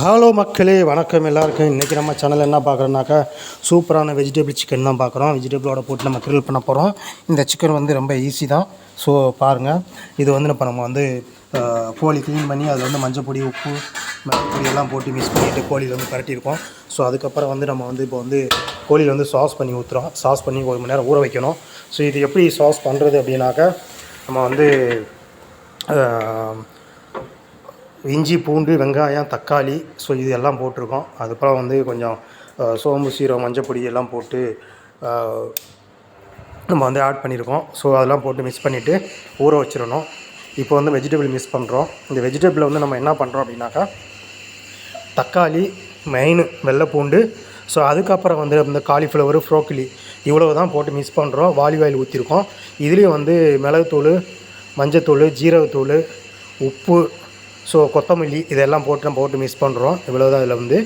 Hello மக்களே வணக்கம் எல்லாருக்கும். இன்றைக்கி நம்ம சேனல் என்ன பார்க்குறோன்னாக்கா சூப்பரான வெஜிடபிள் சிக்கன் தான் பார்க்குறோம். வெஜிடபிளோட போட்டு நம்ம கிரில் பண்ண போகிறோம் இந்த சிக்கன் வந்து ரொம்ப ஈஸி தான். ஸோ பாருங்கள் இது வந்து இப்போ நம்ம வந்து கோழி க்ளீன் பண்ணி அதில் வந்து மஞ்சள் பொடி உப்பு மிளகு எல்லாம் போட்டு மிக்ஸ் பண்ணிவிட்டு கோழியில் வந்து பரட்டியிருக்கோம் ஸோ அதுக்கப்புறம் வந்து நம்ம வந்து இப்போ வந்து கோழியில் வந்து சாஸ் பண்ணி ஊற்றுறோம் சாஸ் பண்ணி ஒரு மணி நேரம் ஊற வைக்கணும். ஸோ இது எப்படி சாஸ் பண்ணுறது அப்படின்னாக்கா நம்ம வந்து இஞ்சி பூண்டு வெங்காயம் தக்காளி ஸோ இது எல்லாம் போட்டிருக்கோம். அதுக்கப்புறம் வந்து கொஞ்சம் சோம்பு சீரகம் மஞ்சப்பொடி எல்லாம் போட்டு நம்ம வந்து ஆட் பண்ணியிருக்கோம் ஸோ அதெல்லாம் போட்டு மிக்ஸ் பண்ணிவிட்டு ஊற வச்சிடணும். இப்போ வந்து வெஜிடபிள் மிக்ஸ் பண்ணுறோம் இந்த வெஜிடபிளை வந்து நம்ம என்ன பண்ணுறோம் அப்படின்னாக்கா தக்காளி மெயின் வெள்ளைப்பூண்டு ஸோ அதுக்கப்புறம் வந்து இந்த காலிஃப்ளவர் ஃப்ரோக்கிலி இவ்வளவு தான் போட்டு மிக்ஸ் பண்ணுறோம் வாலிவ் ஆயில் ஊற்றிருக்கோம் இதுலேயும் வந்து மிளகுத்தூள் மஞ்சத்தூள் ஜீரகத்தூள் உப்பு ஸோ கொத்தமல்லி இதெல்லாம் போட்டு நம்ம போட்டு மிக்ஸ் பண்ணுறோம் இவ்வளோ தான் இதில் வந்து.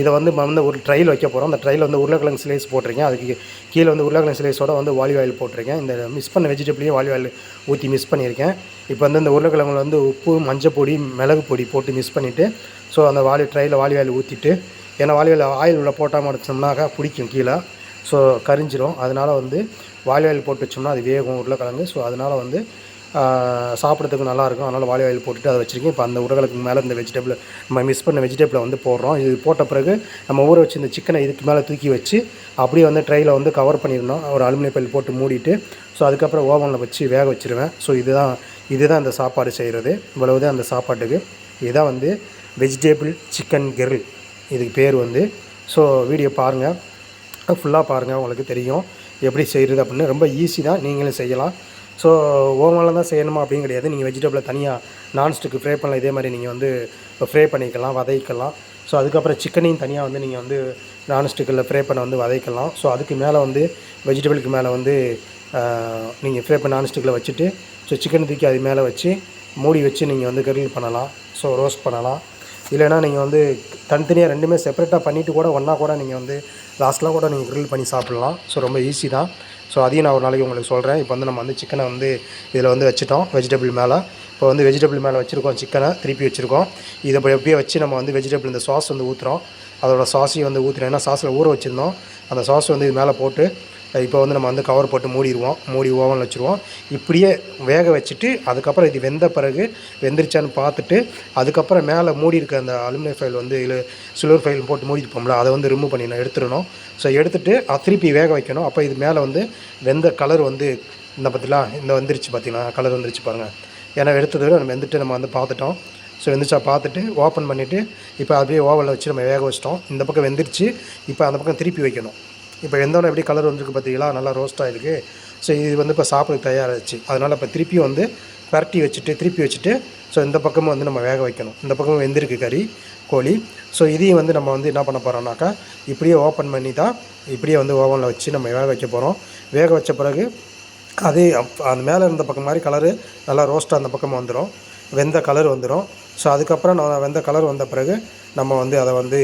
இதை வந்து வந்து ஒரு ட்ரையில் வைக்க போகிறோம் அந்த ட்ரையில் வந்து உருளைக்கிழங்கு ஸ்லைஸ் போட்டிருக்கேன். அதுக்கு கீழே வந்து உருளைக்கிழங்கு ஸ்லைஸோட வந்து வாலி ஆயில் போட்டிருக்கேன். இந்த மிக்ஸ் பண்ண வெஜிடபிளையும் வாலி ஆயில் ஊற்றி மிக்ஸ் பண்ணியிருக்கேன். இப்போ வந்து இந்த உருளைக்கிழங்குல வந்து உப்பு மஞ்சள் பொடி மிளகு பொடி போட்டு மிக்ஸ் பண்ணிவிட்டு ஸோ அந்த வாலி ட்ரையில் வாலி ஆயில் ஊற்றிட்டு ஏன்னா வாலி ஆயில் ஆயில் உள்ள போட்டால் அடிச்சோம்னாக்கா பிடிக்கும் கீழே. ஸோ கரிஞ்சிரும். அதனால் வந்து வாலி ஆயில் போட்டு வச்சோம்னா அது வேகும் உருளைக்கிழங்கு. ஸோ அதனால் வந்து சாப்பிட்றதுக்கு நல்லாயிருக்கும். அதனால் வாழை ஆயில் போட்டுட்டு அதை வச்சுருக்கேன். இப்போ அந்த உருளைக்கிழங்கு மேலே இந்த வெஜிடபிள் நம்ம மிஸ் பண்ண வெஜிடபிளை வந்து போடுறோம். இது போட்ட பிறகு நம்ம ஊற வச்சு இந்த சிக்கனை இதுக்கு மேலே தூக்கி வச்சு அப்படியே வந்து ட்ரையில் வந்து கவர் பண்ணிடணும். ஒரு அலுமினிய பயில் போட்டு மூடிட்டு ஸோ அதுக்கப்புறம் ஓவனில் வச்சு வேக வச்சிருவேன். ஸோ இதுதான் இதுதான் அந்த சாப்பாடு செய்கிறது இவ்வளவு தான் அந்த சாப்பாட்டுக்கு. இதுதான் வந்து வெஜிடபிள் சிக்கன் கிரில் இதுக்கு பேர் வந்து. ஸோ வீடியோ பாருங்கள் ஃபுல்லாக பாருங்கள் உங்களுக்கு தெரியும். எப்படி செய்கிறது அப்படின்னு ரொம்ப ஈஸி தான். நீங்களும் செய்யலாம். ஸோ ஓவனில் தான் செய்யணுமா அப்படின்னு கிடையாது. நீங்கள் வெஜிடபிளை தனியாக நான்ஸ்டிக்கு ஃப்ரே பண்ணலாம். இதே மாதிரி நீங்கள் வந்து ஃப்ரே பண்ணிக்கலாம் வதைக்கலாம் ஸோ அதுக்கப்புறம் சிக்கனையும் தனியாக வந்து நீங்கள் வந்து நான்ஸ்டிக்கில் ஃப்ரே பண்ண வந்து வதைக்கலாம் ஸோ அதுக்கு மேலே வந்து வெஜிடபிளுக்கு மேலே வந்து நீங்கள் ஃப்ரே பண்ண நான்ஸ்டிக்கில் வச்சுட்டு ஸோ சிக்கன் தூக்கி அது மேலே வச்சு மூடி வச்சு நீங்கள் வந்து கிரில் பண்ணலாம். ஸோ ரோஸ்ட் பண்ணலாம். இல்லைன்னா நீங்கள் வந்து தனித்தனியாக ரெண்டுமே செப்பரேட்டாக பண்ணிவிட்டு கூட ஒன்றா கூட நீங்கள் வந்து லாஸ்ட்லாம் கூட நீங்கள் க்ரில் பண்ணி சாப்பிட்லாம். ஸோ ரொம்ப ஈஸி தான். ஸோ அதையும் நான் ஒரு நாளைக்கு உங்களுக்கு சொல்கிறேன் இப்போ வந்து நம்ம வந்து சிக்கனை வந்து இதில் வந்து வச்சுட்டோம் வெஜிடபிள் மேலே. இப்போ வந்து வெஜிடபிள் மேலே வச்சுருக்கோம் சிக்கனை திருப்பி வச்சுருக்கோம். இதை இப்போ எப்படியே வச்சு நம்ம வந்து வெஜிடபிள் இந்த சாஸ் வந்து ஊற்றுறோம் அதோட சாஸையும் வந்து ஊற்றுறோம் ஏன்னா சாஸில் ஊற வச்சுருந்தோம். அந்த சாஸ் வந்து இது மேலே போட்டு இப்போ வந்து நம்ம வந்து கவர் போட்டு மூடிடுவோம். மூடி ஓவனில் வச்சுருவோம். இப்படியே வேக வச்சுட்டு அதுக்கப்புறம் இது வெந்த பிறகு வெந்துருச்சான்னு பார்த்துட்டு அதுக்கப்புறம் மேலே மூடி இருக்க அந்த அலுமினியம் ஃபைல் வந்து இல்லை சில்வர் ஃபைல் போட்டு மூடிருப்போம்ல அதை வந்து ரிமூவ் பண்ணிடணும் எடுத்துடணும். ஸோ எடுத்துட்டு அது திருப்பி வேக வைக்கணும். அப்போ இது மேலே வந்து வெந்த கலர் வந்து இந்த பார்த்திங்களா இந்த வந்துருச்சு பார்த்தீங்கன்னா கலர் வந்துருச்சு பாருங்கள் ஏன்னா எடுத்தது நம்ம வெந்துட்டு நம்ம வந்து பார்த்துட்டோம். ஸோ வெந்துச்சா பார்த்துட்டு ஓப்பன் பண்ணிவிட்டு இப்போ அப்படியே ஓவனில் வச்சு நம்ம வேக வச்சிட்டோம். இந்த பக்கம் வெந்துருச்சு. இப்போ அந்த பக்கம் திருப்பி வைக்கணும். இப்போ வெந்தோடனே எப்படி கலர் வந்திருக்கு பார்த்தீங்களா? நல்லா ரோஸ்ட் ஆகிருக்கு ஸோ இது வந்து இப்போ சாப்பிட்றதுக்கு தயாராகிடுச்சு அதனால் இப்போ திருப்பி வந்து பரட்டி வச்சுட்டு திருப்பி வச்சுட்டு ஸோ இந்த பக்கமும் வந்து நம்ம வேக வைக்கணும். இந்த பக்கமும் வெந்திருக்கு கறி கோழி. ஸோ இதையும் வந்து நம்ம வந்து என்ன பண்ண போகிறோம்னாக்கா இப்படியே ஓப்பன் பண்ணி தான் இப்படியே வந்து ஓவனில் வச்சு நம்ம வேக வைக்க போகிறோம் வேக வச்ச பிறகு அதே அப் அந்த மேலே இருந்த பக்கம் மாதிரி கலரு நல்லா ரோஸ்ட்டாக அந்த பக்கம் வந்துடும் வெந்த கலர் வந்துடும் ஸோ அதுக்கப்புறம் நான் வெந்த கலர் வந்த பிறகு நம்ம வந்து அதை வந்து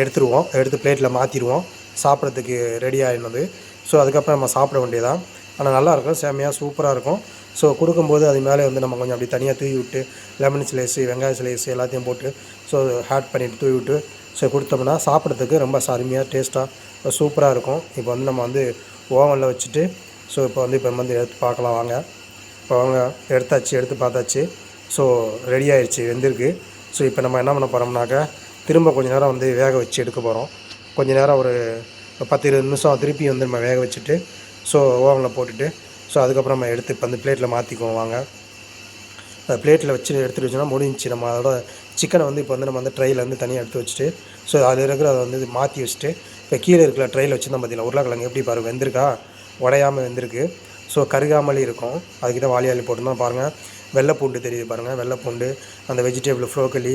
எடுத்துருவோம். எடுத்து பிளேட்டில் மாற்றிடுவோம் சாப்பிட்றதுக்கு ரெடி ஆகிடுது ஸோ அதுக்கப்புறம் நம்ம சாப்பிட வேண்டியதான் ஆனால் நல்லாயிருக்கும் செம்மையாக சூப்பராக இருக்கும். ஸோ கொடுக்கும்போது அது மேலே வந்து நம்ம கொஞ்சம் அப்படி தனியாக தூவி விட்டு லெமன் ஸ்லைஸு வெங்காய ஸ்லைஸு எல்லாத்தையும் போட்டு ஸோ ஹேட் பண்ணிட்டு தூவி விட்டு ஸோ கொடுத்தோம்னா சாப்பிட்றதுக்கு ரொம்ப அருமையாக டேஸ்ட்டாக சூப்பராக இருக்கும். இப்போ வந்து நம்ம வந்து ஓவனில் வச்சுட்டு ஸோ இப்போ வந்து இப்போ வந்து எடுத்து பார்க்கலாம். வாங்க. இப்போ வாங்க. எடுத்தாச்சு எடுத்து பார்த்தாச்சு. ஸோ ரெடி ஆயிடுச்சு வெந்திருக்கு. ஸோ இப்போ நம்ம என்ன பண்ண போகிறோம்னாக்கா திரும்ப கொஞ்ச நேரம் வந்து வேக வச்சு எடுக்க போகிறோம் கொஞ்ச நேரம் ஒரு பத்து இருபது நிமிஷம் திருப்பி வந்து நம்ம வேக வச்சுட்டு ஸோ ஓவனில் போட்டுட்டு ஸோ அதுக்கப்புறம் நம்ம எடுத்து இப்போ வந்து பிளேட்டில் மாற்றிக்குவோம் வாங்க. பிளேட்டில் வச்சு எடுத்துகிட்டு வச்சோன்னா முடிஞ்சிச்சு. நம்ம அதோட சிக்கனை வந்து இப்போ வந்து நம்ம வந்து ட்ரையில் வந்து தனியாக எடுத்து வச்சுட்டு ஸோ அதில் இருக்கிற அதை வந்து மாற்றி வச்சுட்டு இப்போ கீழே இருக்கிற ட்ரையில் வச்சு நம்ம பார்த்தீங்கன்னா உருளைக்கிழங்கு எப்படி பாருங்கள் வெந்திருக்கா? உடையாமல் வெந்திருக்கு. ஸோ கருகாமலே இருக்கும். அதுக்கிட்ட வாலியாலி போட்டுருந்தோம் பாருங்கள் வெள்ளைப்பூண்டு தெரியுது பாருங்கள் வெள்ளைப்பூண்டு அந்த வெஜிடபிள் ஃப்ரோக்கலி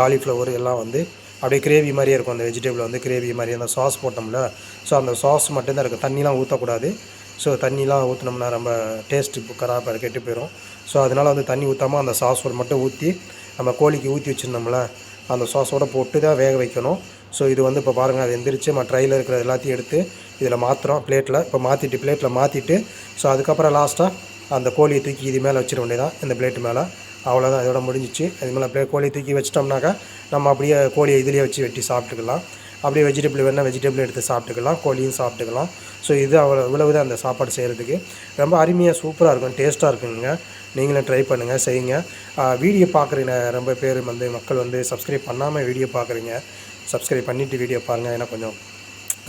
காலிஃப்ளவர் எல்லாம் வந்து அப்படியே கிரேவி மாதிரியே இருக்கும். அந்த வெஜிடபிள் வந்து கிரேவி மாதிரி அந்த சாஸ் போட்டோம்ல. ஸோ அந்த சாஸ் மட்டும்தான் இருக்குது தண்ணிலாம் ஊற்றக்கூடாது ஸோ தண்ணிலாம் ஊற்றினோம்னா ரொம்ப டேஸ்ட்டு கராப்பாக கெட்டு போயிடும் ஸோ அதனால் வந்து தண்ணி ஊற்றாமல் அந்த சாஸோடு மட்டும் ஊற்றி நம்ம கோழிக்கு ஊற்றி வச்சுருந்தோம்ல அந்த சாஸோட போட்டு தான் வேக வைக்கணும். ஸோ இது வந்து இப்போ பாருங்கள் அது எந்திரிச்சு நம்ம ட்ரையில் இருக்கிற எல்லாத்தையும் எடுத்து இதில் மாற்றுறோம் பிளேட்டில் இப்போ மாற்றிட்டு பிளேட்டில் மாற்றிட்டு ஸோ அதுக்கப்புறம் லாஸ்ட்டாக அந்த கோழியை தூக்கி இது மேலே வச்சிட வேண்டியதான் இந்த பிளேட்டு மேலே. அவ்வளோதான் இதோட முடிஞ்சிச்சு. இது மேலே அப்படியே கோழி தூக்கி வச்சிட்டோம்னாக்கா நம்ம அப்படியே கோழியை இதுலேயே வச்சு வெட்டி சாப்பிட்டுக்கலாம். அப்படியே வெஜிடபிள் வேணால் வெஜிடபிள் எடுத்து சாப்பிட்டுக்கலாம் கோழியும் சாப்பிட்டுக்கலாம். ஸோ இது அவ்வளோ இவ்வளவு தான் அந்த சாப்பாடு செய்கிறதுக்கு ரொம்ப அருமையாக சூப்பராக இருக்கும் டேஸ்ட்டாக இருக்குங்க. நீங்களும் ட்ரை பண்ணுங்கள் செய்யுங்க. வீடியோ பார்க்குறீங்க ரொம்ப பேர் வந்து மக்கள் வந்து சப்ஸ்கிரைப் பண்ணாமல் வீடியோ பார்க்குறீங்க. சப்ஸ்கிரைப் பண்ணிவிட்டு வீடியோ பாருங்கள் ஏன்னா கொஞ்சம்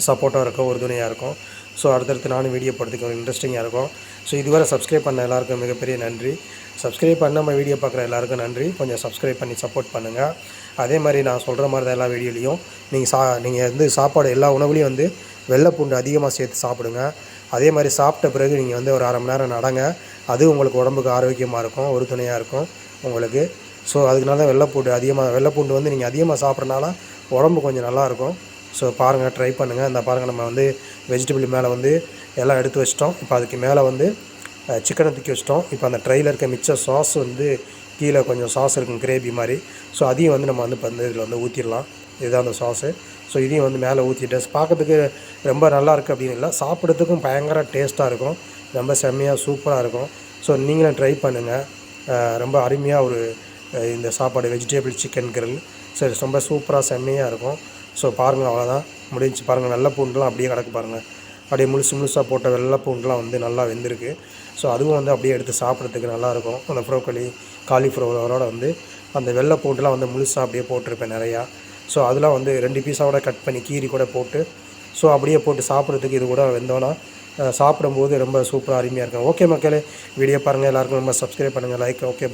சப்போர்ட்டாக இருக்கும் உறுதுணையாக இருக்கும். ஸோ அடுத்தடுத்து நானும் வீடியோ போடுறதுக்கு இன்ட்ரெஸ்டிங்காக இருக்கும். ஸோ இதுவரை சப்ஸ்கிரைப் பண்ண எல்லாருக்கும் மிகப்பெரிய நன்றி. சப்ஸ்கிரைப் பண்ணாமல் வீடியோ பார்க்குற எல்லாருக்கும் நன்றி. கொஞ்சம் சப்ஸ்கிரைப் பண்ணி சப்போர்ட் பண்ணுங்கள் அதே மாதிரி நான் சொல்கிற மாதிரி தான் எல்லா வீடியோலையும் நீங்கள் சா நீங்கள் வந்து சாப்பாடு எல்லா உணவுலையும் வந்து வெள்ளைப்பூண்டு அதிகமாக சேர்த்து சாப்பிடுங்க. அதே மாதிரி சாப்பிட்ட பிறகு நீங்கள் வந்து ஒரு அரை மணி நேரம் நடங்க. அது உங்களுக்கு உடம்புக்கு ஆரோக்கியமாக இருக்கும் ஒரு துணையாக இருக்கும் உங்களுக்கு. ஸோ அதுக்குனால தான் வெள்ளைப்பூண்டு அதிகமாக வெள்ளைப்பூண்டு வந்து நீங்கள் அதிகமாக சாப்பிட்றனால உடம்பு கொஞ்சம் நல்லாயிருக்கும் ஸோ பாருங்கள் ட்ரை பண்ணுங்கள் இந்த பாருங்கள் நம்ம வந்து வெஜிடபிள் மேலே வந்து எல்லாம் எடுத்து வச்சிட்டோம். இப்போ அதுக்கு மேலே வந்து சிக்கனை தூக்கி வச்சிட்டோம். இப்போ அந்த ட்ரையில் இருக்க மிச்ச சாஸ் வந்து கீழே கொஞ்சம் சாஸ் இருக்கும் கிரேவி மாதிரி. ஸோ அதையும் வந்து நம்ம வந்து இப்போ வந்து இதில் வந்து ஊற்றிடலாம் இதுதான் அந்த சாஸு ஸோ இதையும் வந்து மேலே ஊற்றிட்டு பார்க்கறதுக்கு ரொம்ப நல்லா இருக்குது அப்படின்னு இல்லை. சாப்பிட்றதுக்கும் பயங்கர டேஸ்ட்டாக இருக்கும். ரொம்ப செம்மையாக சூப்பராக இருக்கும். ஸோ நீங்களும் ட்ரை பண்ணுங்கள் ரொம்ப அருமையாக ஒரு இந்த சாப்பாடு வெஜிடபிள் சிக்கன் கிரில் சரி ரொம்ப சூப்பராக செம்மையாக இருக்கும். ஸோ பாருங்கள் அவ்வளோதான் முடிஞ்சு பாருங்கள் வெள்ளை பூண்டுலாம் அப்படியே கிடக்கு பாருங்கள் அப்படியே முழுசு முழுசாக போட்ட வெள்ளை பூண்டுலாம் வந்து நல்லா வெந்திருக்கு. ஸோ அதுவும் வந்து அப்படியே எடுத்து சாப்பிட்றதுக்கு நல்லாயிருக்கும். அந்த ப்ரோக்கோலி காலிஃப்ளவரோட வந்து அந்த வெள்ளை பூண்டுலாம் வந்து முழுசாக அப்படியே போட்டிருப்பேன் நிறையா. ஸோ அதெல்லாம் வந்து ரெண்டு பீஸாவோட கட் பண்ணி கீரி கூட போட்டு ஸோ அப்படியே போட்டு சாப்பிட்றதுக்கு இது கூட வெந்தோன்னா சாப்பிடும்போது ரொம்ப சூப்பராக அருமையாக இருக்கும். ஓகே மக்களே வீடியோ பாருங்கள் எல்லாருக்கும் ரொம்ப சப்ஸ்கிரைப் பண்ணுங்கள் லைக் ஓகே